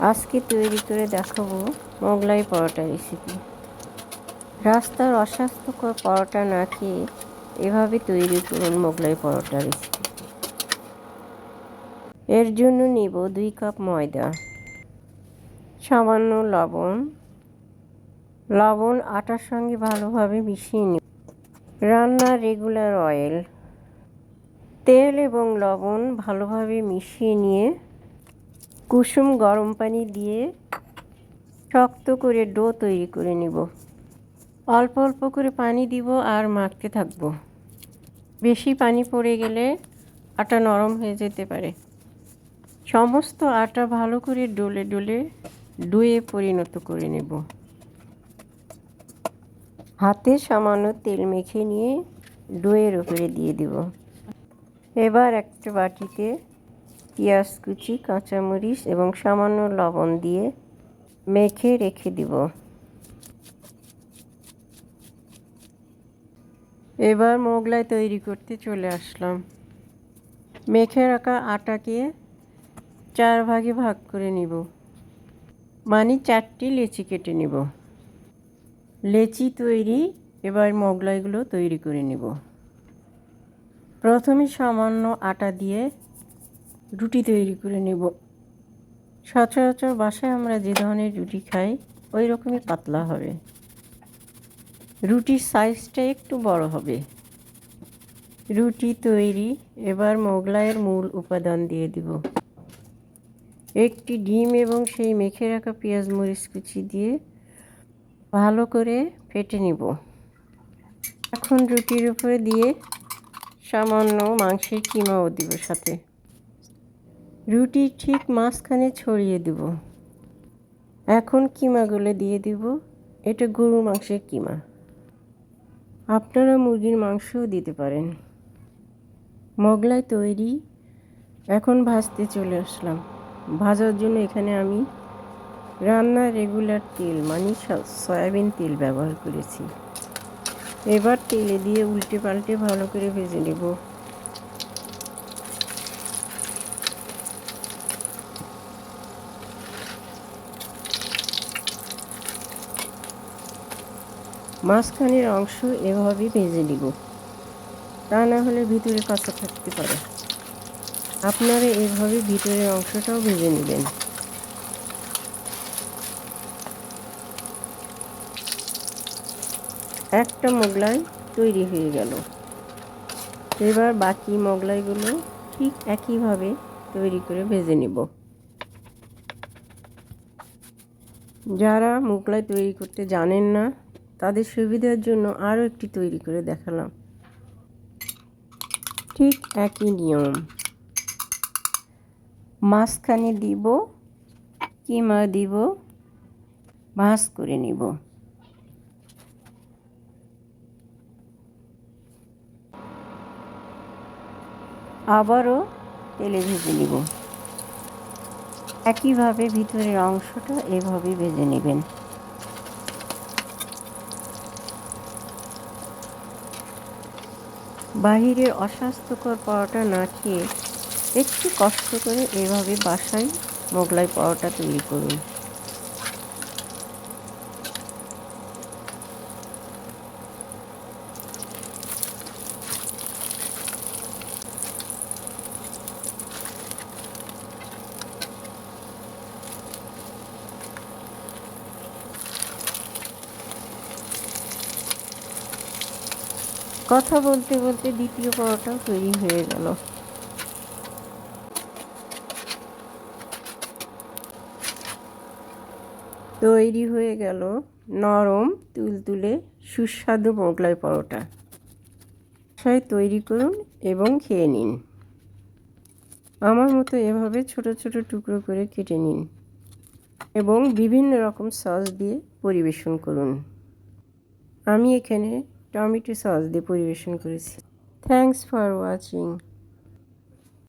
আজকে তৈরি করে দেখাবো মোগলাই পরোটা রেসিপি রাস্তার অস্বাস্থ্যকর পরোটা না খেয়ে এভাবে তৈরি করুন মোগলাই পরোটা রেসিপি এর জন্য নিব দুই কাপ ময়দা, সামান্য লবণ। লবণ আটার সঙ্গে ভালোভাবে মিশিয়ে নিব। রান্নার রেগুলার অয়েল তেল এবং লবণ ভালোভাবে মিশিয়ে নিয়ে কুসুম গরম পানি দিয়ে শক্ত করে ডো তৈরি করে নিব। অল্প অল্প করে পানি দিব আর মাখতে থাকব। বেশি পানি পড়ে গেলে আটা নরম হয়ে যেতে পারে। সমস্ত আটা ভালো করে ডলে ডলে ডুয়ে পরিণত করে নেব। হাতে সামান্য তেল মেখে নিয়ে ডোয়ের উপরে দিয়ে দিব। এবার একটা বাটিতে পেঁয়াজ, কুচি, কাঁচামরিচ এবং সামান্য লবণ দিয়ে মেখে রেখে দিব। এবার মোগলাই তৈরি করতে চলে আসলাম। মেখে রাখা আটাকে চার ভাগে ভাগ করে নিব। মানে চারটি লেচি কেটে নিব। লেচি তৈরি, এবার মোগলাইগুলো তৈরি করে নিব। প্রথমে সামান্য আটা দিয়ে রুটি তৈরি করে নেব। সচরাচর বাসায় আমরা যে ধরনের রুটি খাই, ওই রকমই পাতলা হবে। রুটির সাইজটা একটু বড় হবে। রুটি তৈরি, এবার মোগলাইয়ের মূল উপাদান দিয়ে দিব। একটি ডিম এবং সেই মেখে রাখা পেঁয়াজ মরিচ কুচি দিয়ে ভালো করে ফেটে নিব। এখন রুটির উপরে দিয়ে সামান্য মাংসের কিমাও দিব সাথে। রুটি ঠিক মাঝখানে ছড়িয়ে দেব। এখন কিমাগুলো দিয়ে দিব, এটা গরু মাংসের কিমা। আপনারা মুরগির মাংসও দিতে পারেন। মোগলাই তৈরি, এখন ভাজতে চলে আসলাম। ভাজার জন্য এখানে আমি রান্নার রেগুলার তেল মানে সয়াবিন তেল ব্যবহার করেছি। এবার তেলে দিয়ে উল্টে পাল্টে ভালো করে ভেজে নেব। মাঝখানের অংশ এভাবেই ভেজে নিব। তা না হলে ভিতরে কাঁচা থাকতে পারে। আপনারা এভাবে ভিতরের অংশটাও ভেজে নেবেন। একটা মোগলাই তৈরি হয়ে গেল। এবার বাকি মোগলাইগুলো ঠিক একইভাবে তৈরি করে ভেজে নেব। যারা মোগলাই তৈরি করতে জানেন না তাদের সুবিধার জন্য আরও একটি তৈরি করে দেখালাম। ঠিক একই নিয়ম। মাঝখানে দিব কিমা দিব, ভাজ করে নিব। আবারও তেলে ভেজে নিব। একইভাবে ভিতরের অংশটা এভাবে ভেজে নেবেন। বাহিরের অস্বাস্থ্যকর পরোটা না খেয়ে একটু কষ্ট করে এভাবে বাসায় মোগলাই পরোটা তৈরি করুন। কথা বলতে বলতে দ্বিতীয় পরোটাও তৈরি হয়ে গেল। তৈরি হয়ে গেল নরম, তুলতুলে, সুস্বাদু মোগলাই পরোটা। বাসায় তৈরি করুন এবং খেয়ে নিন। আমার মতো এভাবে ছোট ছোট টুকরো করে কেটে নিন এবং বিভিন্ন রকম সস দিয়ে পরিবেশন করুন। আমি এখানে টমেটো সস দিয়ে পরিবেশন করেছি। Thanks for watching